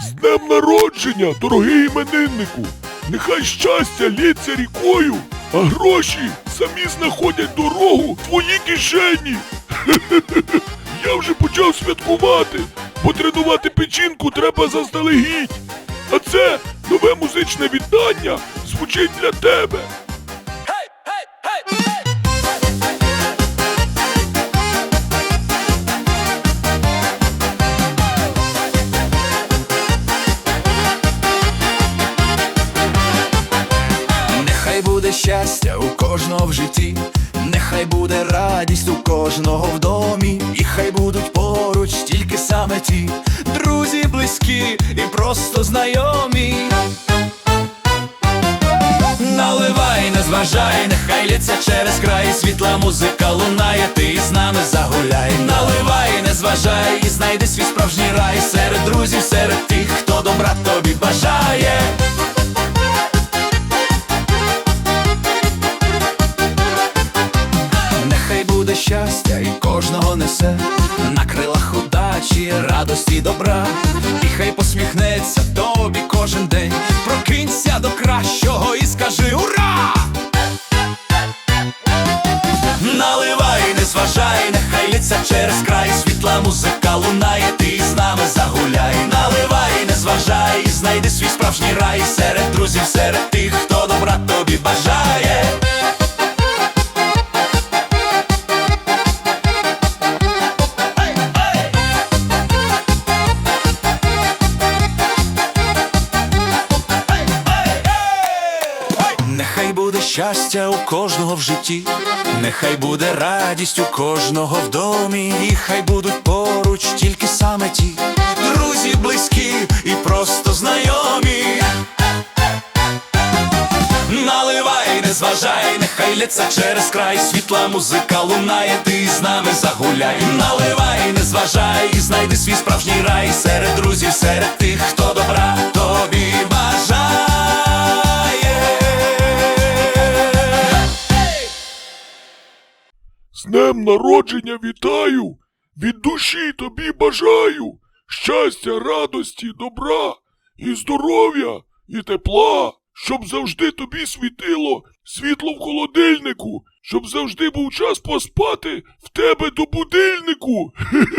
З днем народження, дорогий імениннику! Нехай щастя лється рікою, а гроші самі знаходять дорогу в твої кишені. Я вже почав святкувати, бо тренувати печінку треба заздалегідь. А це нове музичне вітання звучить для тебе. Щастя у кожного в житті, нехай буде радість у кожного в домі, і хай будуть поруч тільки саме ті. Друзі близькі і просто знайомі. Наливай, не зважай, нехай лється через край, світла музика лунає, ти з нами загуляй. Наливай, не зважай, і знайди свій справжній рай. Серед друзів, серед тих, хто добра несе на крилах удачі, радості добра, і хай посміхнеться тобі кожен день. Прокинься до кращого і скажи ура! Наливай, не зважай, нехай лється через край, світла музика лунає, ти з нами загуляй. Наливай, не зважай, знайди свій справжній рай серед друзів, серед тих, хто добра тобі бажає. Щастя у кожного в житті, нехай буде радість у кожного в домі, і хай будуть поруч тільки саме ті. Друзі близькі і просто знайомі. Наливай, не зважай, нехай лється через край, світла музика лунає, ти з нами загуляй. Наливай, не зважай, і знайди свій справжній рай. Серед друзів, серед тих, хто добра З днем народження вітаю! Від душі тобі бажаю! Щастя, радості, добра і здоров'я, і тепла, щоб завжди тобі світило світло в холодильнику, щоб завжди був час поспати в тебе до будильнику.